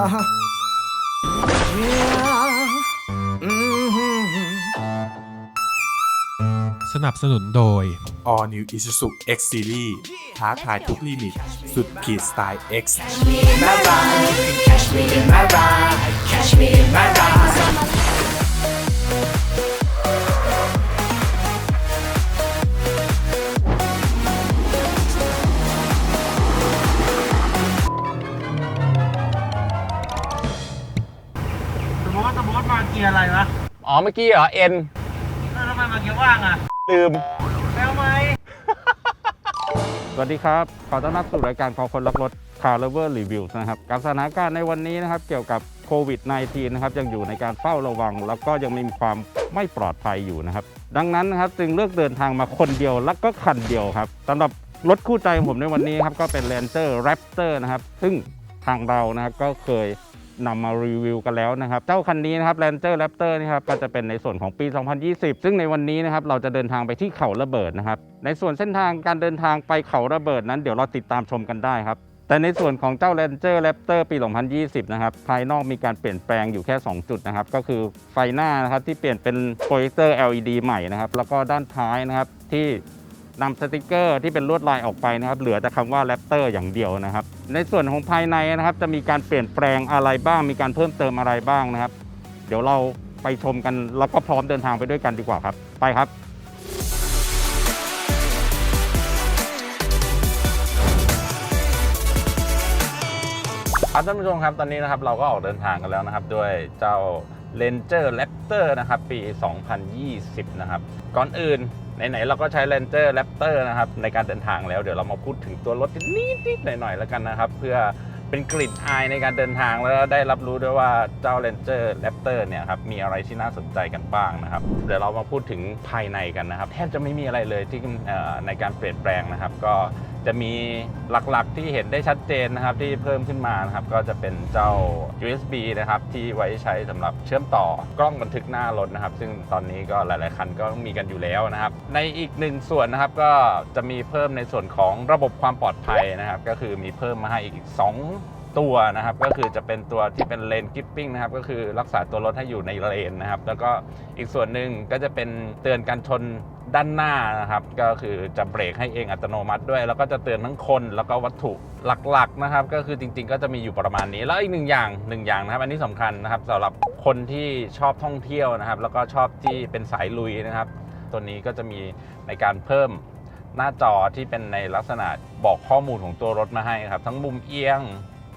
อ่าฮะ Yeah อืมสนับสนุนโดย All New Isuzu X Series ท้าทายทุกลิมิต สุดขีดสไตล์ X my ride you can catch me in my ride catch me in my ride อ๋อเมื่อกี้เหรอเอ็นแล้วทำไมมาเกียร์ว่างอะลืม แล้วไหมสวัสดีครับ ขอต้อนรับสู่รายการของคนรักรถ Car Lover Review นะครับกับสถานการณ์ในวันนี้นะครับ เกี่ยวกับโควิด -19 นะครับ ยังอยู่ในการเฝ้าระวัง แล้วก็ยังมีความไม่ปลอดภัยอยู่นะครับ ดังนั้นนะครับจึงเลือกเดินทางมาคนเดียวและก็คันเดียวครับสำหรับรถคู่ใจของผมในวันนี้ครับ ก็เป็น Ranger Raptor นะครับ ซึ่งทางเรานะครับก็เคย นำมารีวิวกันแล้วนะครับ เจ้าคันนี้นะครับ Ranger Raptor นี่ครับก็จะเป็นในส่วนของปี 2020 ซึ่งในวันนี้นะครับเราจะเดินทางไปที่เขาระเบิดนะครับ ในส่วนเส้นทางการเดินทางไปเขาระเบิดนั้นเดี๋ยวเราติดตามชมกันได้ครับแต่ในส่วนของเจ้า Ranger Raptor ปี 2020 นะครับ ภายนอกมีการเปลี่ยนแปลงอยู่แค่ 2 จุดนะครับ ก็คือไฟหน้านะครับที่เปลี่ยนเป็นโปรเจคเตอร์ LED ใหม่นะครับ แล้วก็ด้านท้ายนะครับที่ นำสติกเกอร์ที่เป็นลวดลายออกไปนะครับเหลือแต่คำว่าแรปเตอร์อย่างเดียวนะครับ ในส่วนของภายในนะครับ จะมีการเปลี่ยนแปลงอะไรบ้าง มีการเพิ่มเติมอะไรบ้างนะครับ เดี๋ยวเราไปชมกันแล้วก็พร้อมเดินทางไปด้วยกันดีกว่าครับ ไปครับครับท่านผู้ชมครับตอนนี้นะครับเราก็ออกเดินทางกันแล้วนะครับ ด้วยเจ้า Ranger Raptor นะครับ ปี 2020 นะครับ ก่อนอื่น ไหนๆเราก็ใช้ Ranger Raptor นะครับในการเดินทางแล้วเดี๋ยวเรามาพูดถึงตัวรถนิดๆหน่อยๆแล้วกันนะครับ เพื่อเป็นกลิ่นอายในการเดินทางแล้วได้รับรู้ด้วยว่าเจ้า Ranger Raptor เนี่ยครับมีอะไรที่น่าสนใจกันบ้างนะครับ เดี๋ยวเรามาพูดถึงภายในกันนะครับ แทบจะไม่มีอะไรเลยที่ในการเปลี่ยนแปลงนะครับ ก็ จะมีหลักๆที่เห็นได้ชัดเจนนะครับที่เพิ่มขึ้นมานะครับก็จะเป็นเจ้า USB นะครับที่ไว้ใช้สำหรับเชื่อมต่อกล้องบันทึกหน้ารถนะครับ ซึ่งตอนนี้ก็หลาย ๆ คันก็มีกันอยู่แล้วนะครับ ในอีกหนึ่งส่วนนะครับก็จะมีเพิ่มในส่วนของระบบความปลอดภัยนะครับ ก็คือมีเพิ่มมาให้อีก 2 ตัวนะครับก็คือจะเป็นตัวที่เป็นเลนกิปปิ้งนะครับก็คือรักษาตัวรถให้อยู่ในเลนนะครับ แล้วก็อีกส่วนหนึ่งก็จะเป็นเตือนการชนด้านหน้านะครับ ก็คือจะเบรกให้เองอัตโนมัติด้วย แล้วก็จะเตือนทั้งคนแล้วก็วัตถุหลักๆนะครับ ก็คือจริง ๆ ก็จะมีอยู่ประมาณนี้ แล้วอีกหนึ่งอย่างหนึ่งอย่างนะครับ อันนี้สำคัญนะครับสำหรับคนที่ชอบท่องเที่ยวนะครับ แล้วก็ชอบที่เป็นสายลุยนะครับ ตัวนี้ก็จะมีในการเพิ่มหน้าจอที่เป็นในลักษณะบอกข้อมูลของตัวรถมาให้ครับ ทั้งมุมเอียง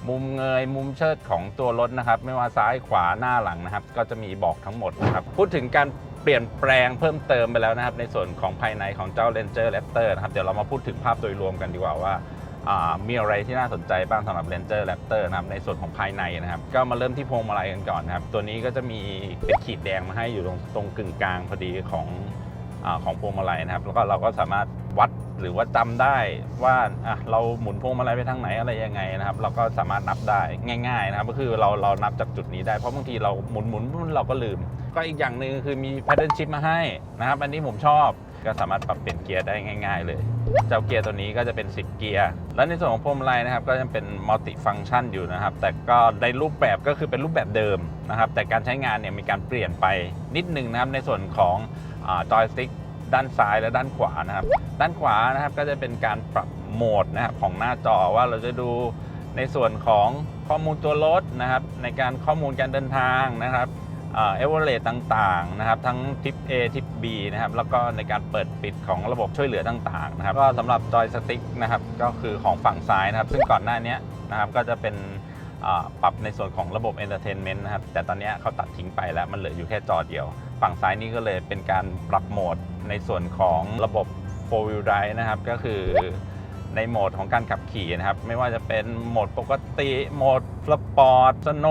มุมเงยมุมเชิดของตัวรถนะครับ ไม่ว่าซ้ายขวาหน้าหลังนะครับ ก็จะมีบอกทั้งหมดนะครับ พูดถึงการเปลี่ยนแปลงเพิ่มเติมไปแล้วนะครับ ในส่วนของภายในของเจ้า Ranger Raptor นะครับ เดี๋ยวเรามาพูดถึงภาพโดยรวมกันดีกว่าว่ามีอะไรที่น่าสนใจบ้างสำหรับ Ranger Raptor นะครับในส่วนของภายในนะครับ ก็มาเริ่มที่พวงมาลัยกันก่อนนะครับ ตัวนี้ก็จะมีเป็นขีดแดงมาให้อยู่ตรงตรงกึ่งกลางพอดีของ ของพวงมาลัยนะครับ แล้วก็เราก็สามารถวัดหรือว่าจำได้ว่าเราหมุนพวงมาลัยไปทางไหนอะไรยังไงนะครับ เราก็สามารถนับได้ง่ายๆนะครับ ก็คือเราเรานับจากจุดนี้ได้เพราะบางทีเราหมุนหมุนเราก็ลืม ก็อีกอย่างหนึ่งคือมี pattern shift มาให้นะครับ อันนี้ผมชอบก็สามารถปรับเปลี่ยนเกียร์ได้ง่าย ๆ เลย เจ้าเกียร์ตัวนี้ก็จะเป็น 10 เกียร์ และในส่วนของพวงมาลัยนะครับ ก็ยังเป็นมัลติฟัง c t ชันอยู่นะครับ แต่ก็ในรูปแบบก็คือเป็นรูปแบบเดิมนะครับ แต่การใช้งานเนี่ยมีการเปลี่ยนไปนิดนึงนะครับในส่วนของ จอยสติ๊กด้านซ้ายและด้านขวานะครับ ด้านขวานะครับก็จะเป็นการปรับโหมดนะครับของหน้าจอว่าเราจะดูในส่วนของข้อมูลตัวรถนะครับในการข้อมูลการเดินทางนะครับเอเวอร์เรต่างๆนะครับทั้งทิป A ทิป B นะครับแล้วก็ในการเปิดปิดของระบบช่วยเหลือต่างๆนะครับก็สำหรับจอยสติ๊กนะครับก็คือของฝั่งซ้ายนะครับ ซึ่งก่อนหน้านี้นะครับก็จะเป็น ปรับในส่วนของระบบ Entertainment นะครับ แต่ตอนนี้เขาตัดทิ้งไปแล้วมันเหลืออยู่แค่จอเดียว ฝั่งซ้ายนี้ก็เลยเป็นการปรับโหมดในส่วนของระบบ4 wheel drive นะครับ ก็คือในโหมดของการขับขี่นะครับ ไม่ว่าจะเป็นโหมดปกติ โหมดสปอร์ตสโน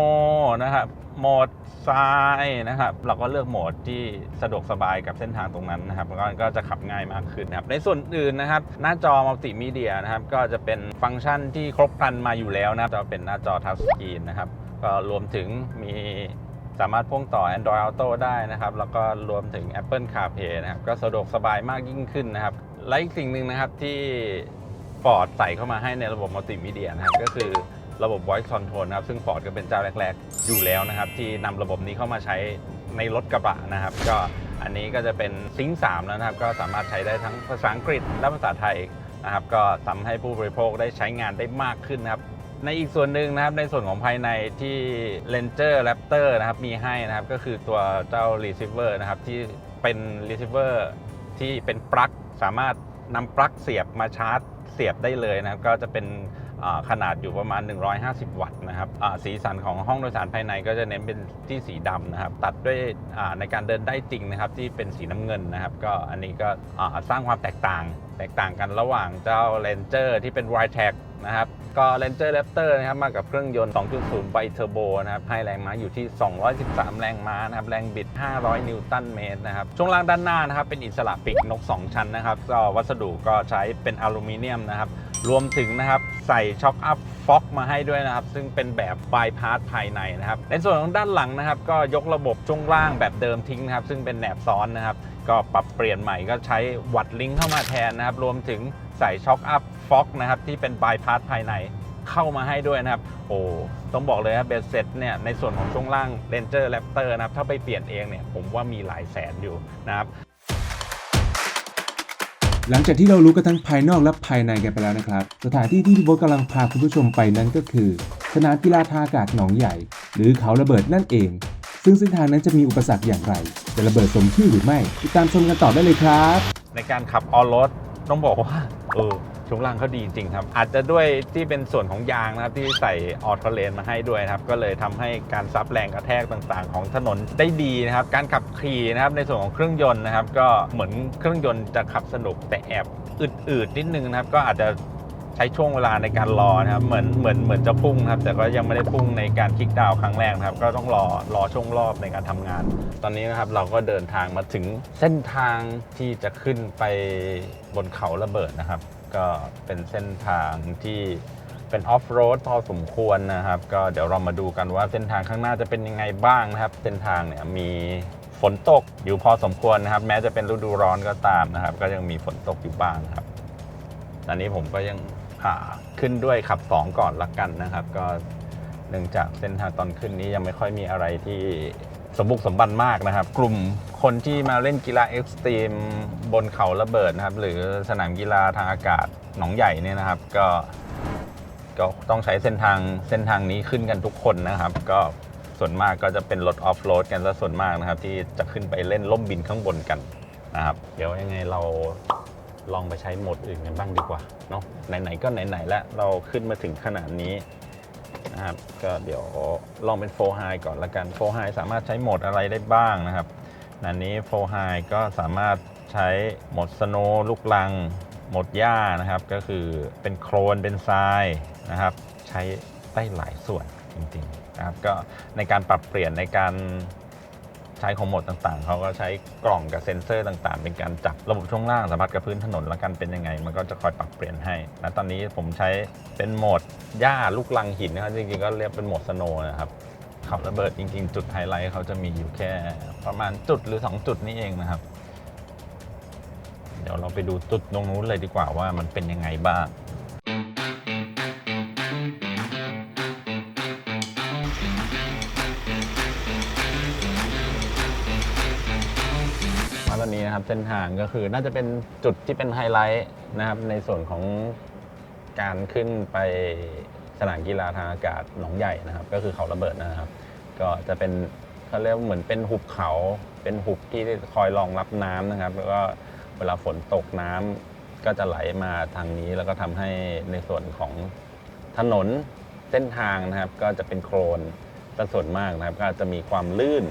นะครับ โหมดทรายนะครับเราก็เลือกโหมดที่สะดวกสบายกับเส้นทางตรงนั้นนะครับแล้วก็จะขับง่ายมากขึ้นนะครับในส่วนอื่นนะครับหน้าจอมัลติมีเดียนะครับก็จะเป็นฟังก์ชันที่ครบครันมาอยู่แล้วนะครับจะเป็นหน้าจอทัชสกรีนนะครับก็รวมถึงมีสามารถพ่วงต่อ Android Auto ได้นะครับ แล้วก็รวมถึง Apple CarPlay นะครับ ก็สะดวกสบายมากยิ่งขึ้นนะครับ และอีกสิ่งหนึ่งนะครับที่ Ford ใส่เข้ามาให้ในระบบมัลติมีเดียนะครับ ก็คือ ระบบ voice control นะครับ ซึ่ง Ford ก็เป็นเจ้าแรก ๆ อยู่แล้วนะครับ ที่นำระบบนี้เข้ามาใช้ในรถกระบะนะครับ ก็อันนี้ก็จะเป็นซิงค์3แล้วนะครับ ก็สามารถใช้ได้ทั้งภาษาอังกฤษและภาษาไทยนะครับ ก็ทำให้ผู้บริโภคได้ใช้งานได้มากขึ้นนะครับในอีกส่วนหนึ่งนะครับในส่วนของภายในที่ Ranger Raptor นะครับมีให้นะครับก็คือตัวเจ้า receiver นะครับที่เป็น receiver ที่เป็นปลั๊กสามารถนำปลั๊กเสียบมาชาร์จเสียบได้เลยนะครับ ก็จะเป็น ขนาดอยู่ประมาณ 150 วัตต์นะครับสีสันของห้องโดยสารภายในก็จะเน้นเป็นที่สีดำนะครับ ตัดด้วยในการเดินได้จริงนะครับที่เป็นสีน้ำเงินนะครับ ก็อันนี้ก็สร้างความแตกต่าง แตกต่างกันระหว่างเจ้า Ranger ที่เป็น w i t e c นะครับ ก็ Ranger Raptor นะครับ มากับเครื่องยนต์ 2.0 ไบเทอร์โบนะครับ ให้แรงม้าอยู่ที่ 213 แรงม้านะครับ แรงบิด 500 นิวตันเมตรนะครับ ช่วงล่างด้านหน้านะครับ เป็นอิสระปีกนก 2 ชั้นนะครับ ก็วัสดุก็ใช้เป็นอลูมิเนียมนะครับ รวมถึงนะครับใส่ช็อคอัพฟ็อกมาให้ด้วยนะครับ ซึ่งเป็นแบบบายพาสภายในนะครับ ในส่วนของด้านหลังนะครับ ก็ยกระบบช่วงล่างแบบเดิมทิ้งนะครับ ซึ่งเป็นแหนบซ้อนนะครับ ก็ปรับเปลี่ยนใหม่ก็ใช้วัดลิงเข้ามาแทนนะครับ รวมถึงใส่ช็อคอัพ ฟ็อกนะครับที่เป็นบายพาสภายในเข้ามาให้ด้วยนะครับ โอ้ต้องบอกเลยนะเบสเซ็ตเนี่ยในส่วนของช่วงล่าง Ranger Raptor นะครับ ถ้าไปเปลี่ยนเองเนี่ยผมว่ามีหลายแสนอยู่นะครับ หลังจากที่เรารู้กันทั้งภายนอกและภายในกันไปแล้วนะครับ สถานที่ที่พี่โบ๊ทกำลังพาคุณผู้ชมไปนั้นก็คือ สนามกีฬาทางอากาศหนองใหญ่ หรือเขาระเบิดนั่นเอง ซึ่งเส้นทางนั้นจะมีอุปสรรคอย่างไร จะระเบิดสมชื่อหรือไม่ ติดตามชมกันต่อได้เลยครับ ในการขับออโรดต้องบอกว่าเออ ช่วงล่างเขาดีจริงครับ อาจจะด้วยที่เป็นส่วนของยางนะครับที่ใส่ออโตเลนมาให้ด้วยนะครับ ก็เลยทำให้การซับแรงกระแทกต่างๆ ของถนนได้ดีนะครับ การขับขี่นะครับในส่วนของเครื่องยนต์นะครับ ก็เหมือนเครื่องยนต์จะขับสนุกแต่แอบอืดๆนิดนึงนะครับ ก็อาจจะใช้ช่วงเวลาในการรอนะครับ เหมือนเหมือนเหมือนจะพุ่งครับ แต่ก็ยังไม่ได้พุ่งในการคลิกดาวครั้งแรกครับ ก็ต้องรอรอช่วงรอบในการทำงาน ตอนนี้นะครับเราก็เดินทางมาถึงเส้นทางที่จะขึ้นไปบนเขาระเบิดนะครับ ก็เป็นเส้นทางที่เป็นออฟโรดพอสมควรนะครับ ก็เดี๋ยวเรามาดูกันว่าเส้นทางข้างหน้าจะเป็นยังไงบ้างนะครับ เส้นทางเนี่ยมีฝนตกอยู่พอสมควรนะครับ แม้จะเป็นฤดูร้อนก็ตามนะครับ ก็ยังมีฝนตกอยู่บ้างครับ ตอนนี้ผมก็ยังขึ้นด้วยขับ 2 ก่อนละกันนะครับ ก็เนื่องจากเส้นทางตอนขึ้นนี้ยังไม่ค่อยมีอะไรที่ สมบุกสมบันมากนะครับ กลุ่มคนที่มาเล่นกีฬาเอ็กซ์ตรีมบนเขาระเบิดนะครับ หรือสนามกีฬาทางอากาศหนองใหญ่เนี่ยนะครับ ก็ก็ต้องใช้เส้นทางเส้นทางนี้ขึ้นกันทุกคนนะครับ ก็ส่วนมากก็จะเป็นรถออฟโรดกันซะส่วนมากนะครับ ที่จะขึ้นไปเล่นล่มบินข้างบนกันนะครับ เดี๋ยวยังไงเราลองไปใช้โหมดอื่นกันบ้างดีกว่าเนาะไหนๆก็ไหนๆแล้วเราขึ้นมาถึงขนาดนี้ นะครับ ก็เดี๋ยวลองเป็นโฟไฮก่อนละกันโฟไฮสามารถใช้โหมดอะไรได้บ้างนะครับอันนี้โฟไฮก็สามารถใช้โหมดสโนลูกลังโหมดหญ้านะครับ ก็คือเป็นโครนเป็นทรายนะครับ ใช้ได้หลายส่วนจริงๆนะครับ ก็ในการปรับเปลี่ยนในการ ใช้ของโหมดต่างๆ เขาก็ใช้กล่องกับเซ็นเซอร์ต่างๆ เป็นการจับระบบช่วงล่างสัมผัสกับพื้นถนนแล้วกันเป็นยังไง มันก็จะคอยปรับเปลี่ยนให้นะตอนนี้ผมใช้เป็นโหมดหญ้าลูกลังหินนะครับจริงๆก็เรียกเป็นโหมดสโนนะครับขับระเบิดจริงๆ จุดไฮไลท์เขาจะมีอยู่แค่ประมาณจุดหรือ 2 จุดนี้เองนะครับ เดี๋ยวเราไปดูจุดตรงนู้นเลยดีกว่าว่ามันเป็นยังไงบ้าง นะครับเส้นทางก็คือน่าจะเป็นจุดที่เป็นไฮไลท์นะครับในส่วนของการขึ้นไปสนามกีฬาทางอากาศหนองใหญ่นะครับ ก็คือเขาระเบิดนะครับ ก็จะเป็นเขาเรียกเหมือนเป็นหุบเขา เป็นหุบที่คอยรองรับน้ำนะครับ แล้วก็เวลาฝนตกน้ำก็จะไหลมาทางนี้แล้วก็ทำให้ในส่วนของถนนเส้นทางนะครับ ก็จะเป็นโครนซะส่วนมากนะครับ ก็จะมีความลื่น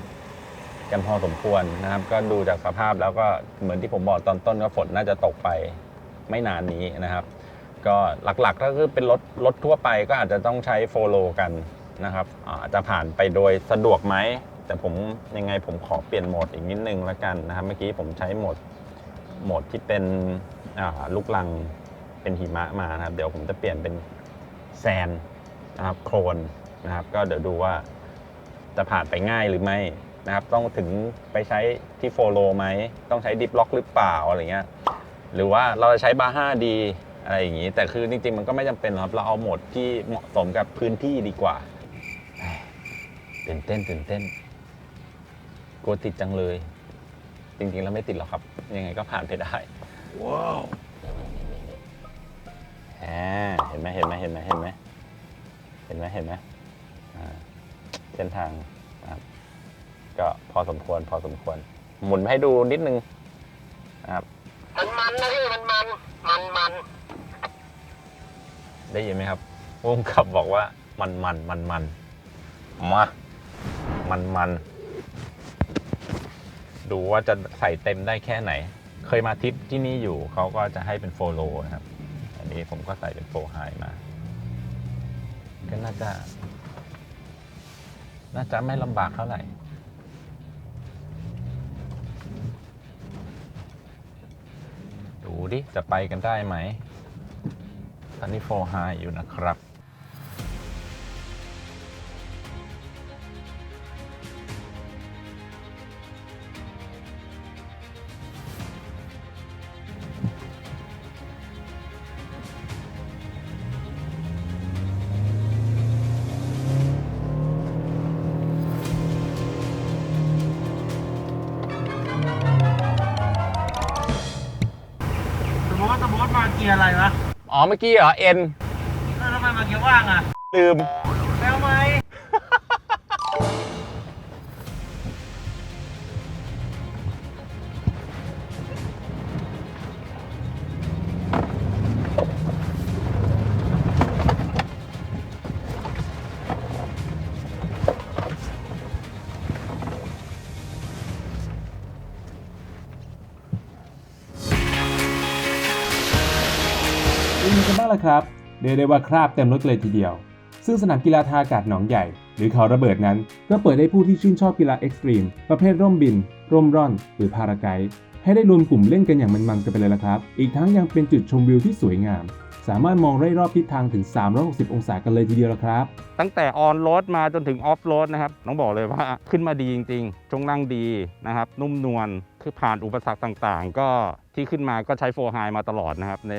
กันพอสมควรนะครับ ก็ดูจากสภาพแล้วก็เหมือนที่ผมบอกตอนต้นว่าฝนน่าจะตกไปไม่นานนี้นะครับ ก็หลักๆก็คือเป็นรถรถทั่วไปก็อาจจะต้องใช้โฟโลกันนะครับอาจจะผ่านไปโดยสะดวกไหมแต่ผมยังไงผมขอเปลี่ยนโหมดอีกนิดนึงละกันนะครับ เมื่อกี้ผมใช้โหมดโหมดที่เป็นลูกลังเป็นหิมะมานะครับ เดี๋ยวผมจะเปลี่ยนเป็นแซนนะครับโครนนะครับ ก็เดี๋ยวดูว่าจะผ่านไปง่ายหรือไม่ นะครับ ต้องถึงไปใช้ที่โฟโลไหม ต้องใช้ดิฟล็อกหรือเปล่าอะไรเงี้ย หรือว่าเราจะใช้บาร์5ดีอะไรอย่างนี้ แต่คือจริงๆ มันก็ไม่จำเป็นหรอกครับ เราเอาโหมดที่เหมาะสมกับพื้นที่ดีกว่าแหม่ตื่นเต้นตื่นเต้นกลัวติดจังเลย จริงๆ แล้วไม่ติดหรอกครับ ยังไงก็ผ่านไปได้ ว้าวเห็นไหมเห็นไหมเห็นไหมเห็นไหมเห็นไหมเห็นไหมอ่าเส้นทางนะครับ ก็พอสมควรพอสมควร หมุนให้ดูนิดนึงนะครับ มันมันนะพี่มันมันมันมันได้ยินไหมครับวงขับบอกว่ามันมันมันมันมามันมันดูว่าจะใส่เต็มได้แค่ไหน เคยมาทริปที่นี่อยู่เขาก็จะให้เป็นโฟโลนะครับ อันนี้ผมก็ใส่เป็นโฟไฮมา ก็น่าจะ น่าจะไม่ลำบากเท่าไหร่ ดิ จะไปกันได้ไหมตอนนี้โฟไฮอยู่นะครับ อะไรวะอ๋อเมื่อกี้เหรอเอ็นแล้วทำไมมาเกียร์ว่างอะลืมแล้วไหม เป็นยังไงกันบ้างล่ะครับเรียกได้ว่าคราบเต็มรถเลยทีเดียว ซึ่งสนามกีฬาทางอากาศหนองใหญ่ หรือเขาระเบิดนั้น ก็เปิดให้ผู้ที่ชื่นชอบกีฬาเอ็กซ์ตรีม ประเภทร่มบิน ร่มร่อน หรือพาราไกด์ให้ได้รวมกลุ่มเล่นกันอย่างมันๆกันไปเลยละครับ อีกทั้งยังเป็นจุดชมวิวที่สวยงาม สามารถมองได้รอบทิศทางถึง 360 องศากันเลยทีเดียวละครับ ตั้งแต่ออนโรดมาจนถึงออฟโรดนะครับต้องบอกเลยว่าขึ้นมาดีจริงๆช่วงล่างดีนะครับ นุ่มนวล คือผ่านอุปสรรคต่างๆ ก็ที่ขึ้นมาก็ใช้โฟร์ไฮมาตลอดนะครับใน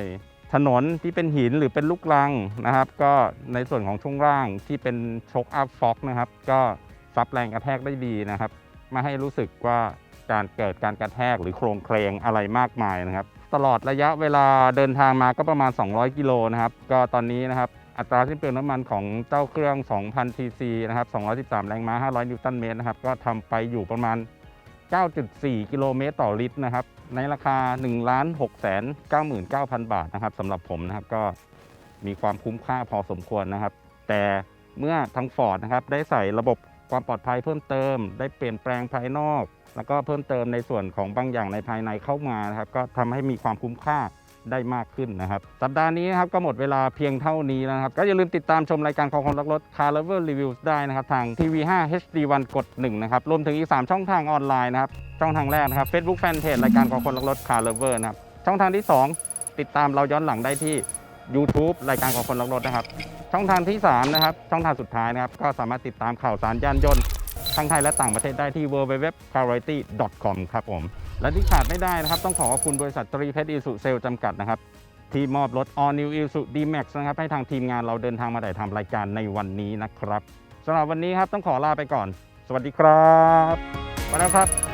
ถนนที่เป็นหินหรือเป็นลูกรังนะครับ ก็ในส่วนของช่วงล่างที่เป็นช็อคอัพฟ็อกนะครับ ก็ซับแรงกระแทกได้ดีนะครับไม่ให้รู้สึกว่าการเกิดการกระแทกหรือโครงเคลงอะไรมากมายนะครับ ตลอดระยะเวลาเดินทางมาก็ประมาณ 200 กิโลนะครับ ก็ตอนนี้นะครับอัตราสิ้นเปลืองน้ำมันของเจ้าเครื่อง 2,000ซีซีนะครับ 213 แรงม้า 500 นิวตันเมตรนะครับ ก็ทำไปอยู่ประมาณ 9.4 กิโลเมตรต่อลิตรนะครับ ในราคา 1 6 9 9 0 0 0 บาทนะครับสำหรับผมนะครับก็มีความคุ้มค่าพอสมควรนะครับ แต่เมื่อทางฟอร์ดนะครับได้ใส่ระบบความปลอดภัยเพิ่มเติม ได้เปลี่ยนแปลงภายนอก แล้วก็เพิ่มเติมในส่วนของบางอย่างในภายในเข้ามานะครับ ก็ทำให้มีความคุ้มค่า ได้มากขึ้นนะครับ สัปดาห์นี้นะครับก็หมดเวลาเพียงเท่านี้แล้วนะครับ ก็อย่าลืมติดตามชมรายการของคนรักรถ Car Lover Reviews ได้นะครับ ทาง TV5 HD1 กด1นะครับ รวมถึงอีก 3 ช่องทางออนไลน์นะครับ ช่องทางแรกนะครับ Facebook Fanpage รายการของคนรักรถ Car Lover นะครับ ช่องทางที่ 2 ติดตามเราย้อนหลังได้ที่ YouTube รายการของคนรักรถนะครับ ช่องทางที่3นะครับ ช่องทางสุดท้ายนะครับ ก็สามารถติดตามข่าวสารยานยนต์ทั้งไทยและต่างประเทศได้ที่ www.carity.com ครับผม และที่ขาดไม่ได้นะครับ ต้องขอขอบคุณบริษัทตรีเพชรอิสุเซลจำกัดนะครับ ที่มอบรถ All New Isuzu D-Max นะครับ ให้ทางทีมงานเราเดินทางมาถ่ายทำรายการในวันนี้นะครับสำหรับวันนี้ครับต้องขอลาไปก่อน สวัสดีครับไปแล้วครับ